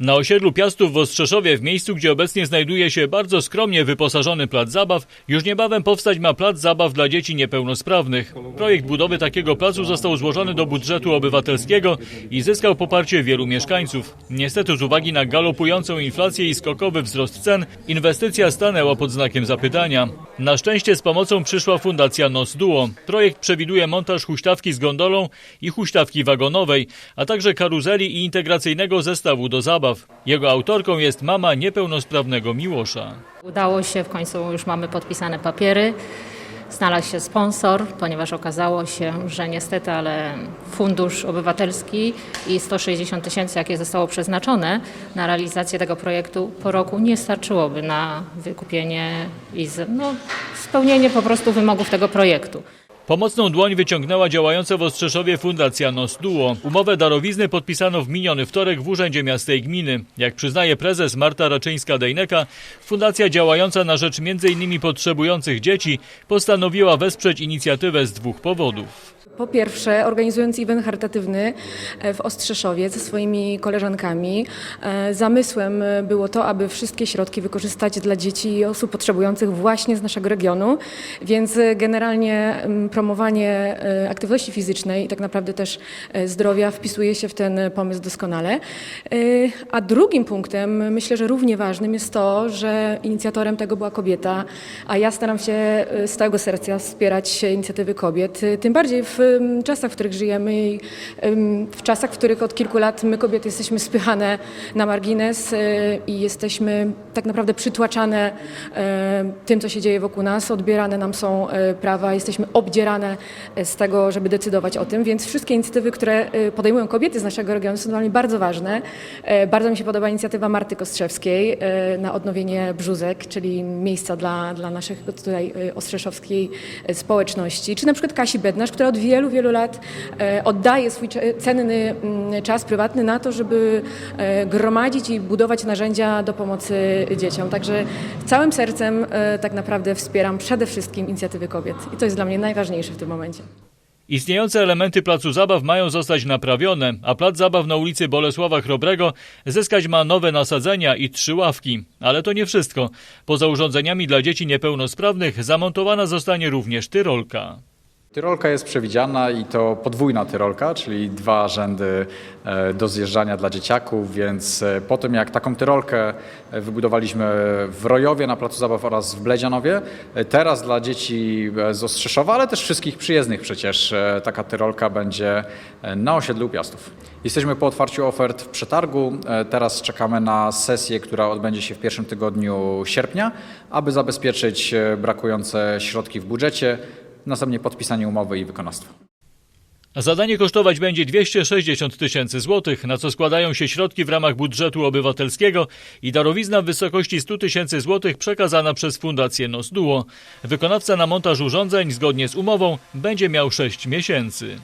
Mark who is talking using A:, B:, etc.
A: Na osiedlu Piastów w Ostrzeszowie, w miejscu, gdzie obecnie znajduje się bardzo skromnie wyposażony plac zabaw, już niebawem powstać ma plac zabaw dla dzieci niepełnosprawnych. Projekt budowy takiego placu został złożony do budżetu obywatelskiego i zyskał poparcie wielu mieszkańców. Niestety z uwagi na galopującą inflację i skokowy wzrost cen, inwestycja stanęła pod znakiem zapytania. Na szczęście z pomocą przyszła Fundacja Nos Duo. Projekt przewiduje montaż huśtawki z gondolą i huśtawki wagonowej, a także karuzeli i integracyjnego zestawu do zabaw. Jego autorką jest mama niepełnosprawnego Miłosza.
B: Udało się, w końcu już mamy podpisane papiery. Znalazł się sponsor, ponieważ okazało się, że niestety, ale fundusz obywatelski i 160 tysięcy, jakie zostało przeznaczone na realizację tego projektu po roku nie starczyłoby na wykupienie i no, spełnienie po prostu wymogów tego projektu.
A: Pomocną dłoń wyciągnęła działająca w Ostrzeszowie Fundacja Nos Duo. Umowę darowizny podpisano w miniony wtorek w Urzędzie Miasta i Gminy. Jak przyznaje prezes Marta Raczyńska-Dejneka, fundacja działająca na rzecz m.in. potrzebujących dzieci postanowiła wesprzeć inicjatywę z dwóch powodów.
C: Po pierwsze, organizując event charytatywny e, w Ostrzeszowie ze swoimi koleżankami, e, zamysłem było to, aby wszystkie środki wykorzystać dla dzieci i osób potrzebujących właśnie z naszego regionu, więc e, generalnie promowanie aktywności fizycznej i tak naprawdę też zdrowia wpisuje się w ten pomysł doskonale. A drugim punktem, myślę, że równie ważnym jest to, że inicjatorem tego była kobieta, a ja staram się z całego serca wspierać inicjatywy kobiet, tym bardziej w em, czasach, w których żyjemy i w czasach, w których od kilku lat my kobiety jesteśmy spychane na margines e, i jesteśmy tak naprawdę przytłaczane e, tym, co się dzieje wokół nas, odbierane nam są e, prawa, jesteśmy obdzierane z tego, żeby decydować o tym, więc wszystkie inicjatywy, które podejmują kobiety z naszego regionu są dla mnie bardzo ważne. Bardzo mi się podoba inicjatywa Marty Kostrzewskiej na odnowienie brzuzek, czyli miejsca dla, dla naszych tutaj ostrzeszowskiej społeczności, czy na przykład Kasi Bednarz, która od wielu, wielu lat e, oddaje swój cenny mm, czas prywatny na to, żeby e, gromadzić i budować narzędzia do pomocy dzieciom. Także całym sercem e, tak naprawdę wspieram przede wszystkim inicjatywy kobiet i to jest dla mnie najważniejsze w tym momencie.
A: Istniejące elementy placu zabaw mają zostać naprawione, a plac zabaw na ulicy Bolesława Chrobrego zyskać ma nowe nasadzenia i trzy ławki. Ale to nie wszystko. Poza urządzeniami dla dzieci niepełnosprawnych zamontowana zostanie również tyrolka.
D: Tyrolka jest przewidziana i to podwójna tyrolka, czyli dwa rzędy e, do zjeżdżania dla dzieciaków, więc e, po tym jak taką tyrolkę e, wybudowaliśmy w Rojowie na Placu Zabaw oraz w Bledzianowie, teraz dla dzieci z Ostrzeszowa, ale też wszystkich przyjezdnych przecież taka tyrolka będzie na osiedlu Piastów. Jesteśmy po otwarciu ofert w przetargu. Teraz czekamy na sesję, która odbędzie się w pierwszym tygodniu sierpnia, aby zabezpieczyć brakujące środki w budżecie. Następnie podpisanie umowy i wykonawstwo.
A: Zadanie kosztować będzie 260 tysięcy złotych, na co składają się środki w ramach budżetu obywatelskiego i darowizna w wysokości 100 tysięcy złotych przekazana przez Fundację Nos Duo. Wykonawca na montaż urządzeń zgodnie z umową będzie miał 6 miesięcy.